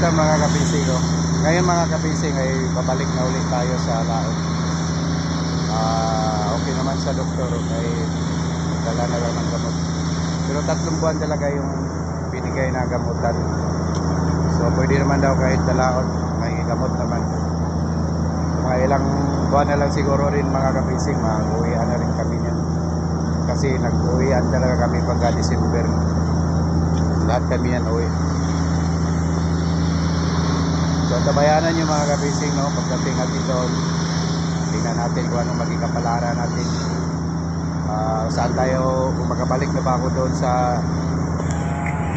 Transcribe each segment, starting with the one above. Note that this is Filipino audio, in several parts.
Kamusta mga kapising ko? Ngayon mga kapising ay babalik na ulit tayo sa laot. Ah, okay naman sa doktor ay dala na lang ng gamot. Pero tatlong buwan talaga yung binigay na gamutan. So pwede naman daw kahit dalaot, may gamot naman. Mga ilang buwan na lang siguro rin mga kapising, mag-uwian na rin kami niyan. Kasi nag-uwian talaga kami pagka December. Lahat kami yan uwi. So tabayanan yung mga kapising no, pagdating natin doon, tingnan natin kung anong maging kapalaran natin. Ah, saan tayo, kung makabalik na ba ako doon sa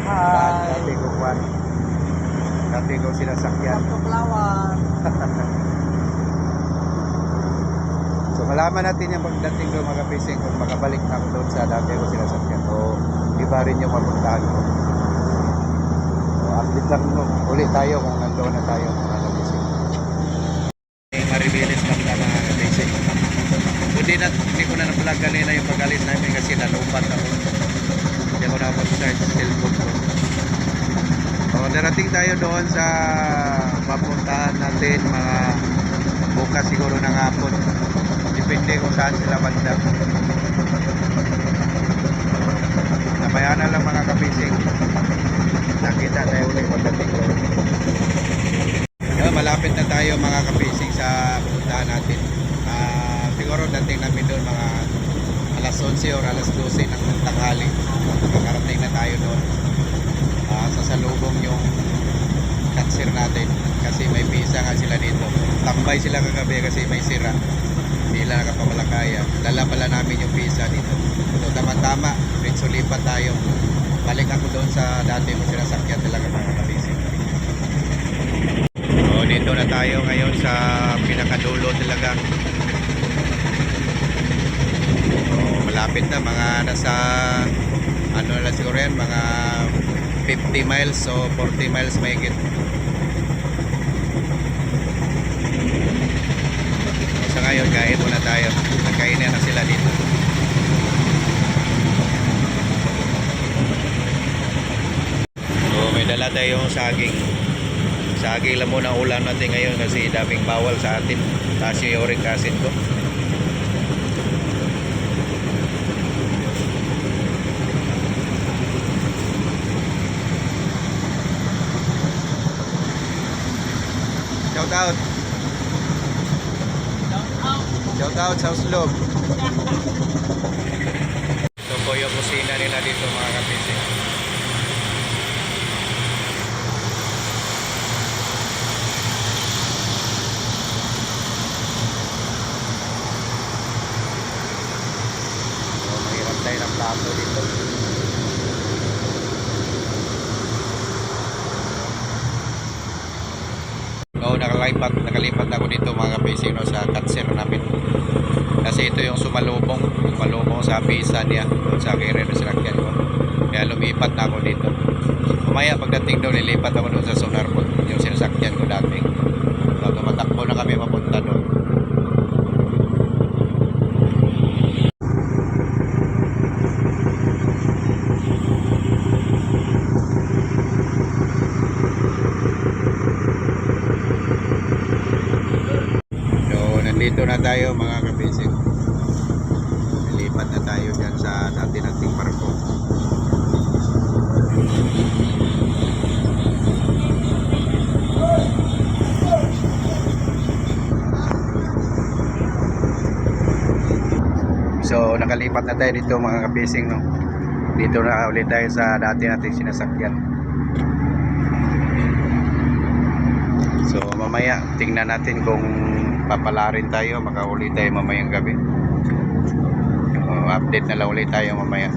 daan dati ko kwan. Dati ko sinasakyan. So malaman natin yung pagdating doon mga kapising kung makabalik na ako doon sa dati ko sinasakyan o iba rin yung mapuntahan ko. Lang no, ulit tayo kung nandoon na tayo mga kapising. Maribilis lang na mga kapising. Hindi na, hindi ko na na-vlog kanina yung pag-alis namin kasi nalupat ako. Hindi ako nakapag-charge cellphone ko. So darating tayo doon sa papuntahan natin mga bukas siguro ng hapon. Depende kung saan sila banda. Nabayanan lang mga kapising. Nakita tayo ulit pagdating ko. Yeah, malapit na tayo mga kapising sa puntahan natin. Ah, siguro dating namin doon mga alas 11 or alas 12 ng tanghali. Makakarating na tayo doon. Ah, sasalubong yung cancer natin kasi may visa nga sila dito. Tambay sila kagabi kasi may sira. Hindi nila nakapamalakaya. Dala pala namin yung visa dito. So tama-tama, ritso lipat tayo. Balik ako doon sa dati mo sinasakyan talaga mga kabisig. So dito na tayo ngayon sa pinakadulo talaga. So malapit na mga nasa ano na siguro yan, mga 50 miles o 40 miles mahigit. So ngayon, kain muna tayo. Nagkainan na sila dito. So may dala tayong saging. Saging lang muna ang ulam natin ngayon kasi daming bawal sa atin. Taas yung uric acid ko. Shout out. Shout out sa Uslog. Ito po yung kusina nila dito mga kapising. So, plato dito. Oo, nakalipat, nakalipat ako dito mga kapising no, sa cancer namin. Kasi ito yung sumalubong, sumalubong sa visa niya sa sa sinakyan ko. Kaya lumipat na ako dito. Umaya pagdating doon, lilipat ako doon sa yung sinasakyan ko dati. So, tumatakbo na kami papunta doon. So, nandito na tayo mga kabisig. Lilipat na tayo dyan sa dati nating barko. So, nakalipat na tayo dito mga kabising. No? Dito na ulit tayo sa dati nating sinasakyan. So mamaya tingnan natin kung papalarin tayo, makahuli tayo mamayang gabi. Uh, update na lang ulit tayo mamaya.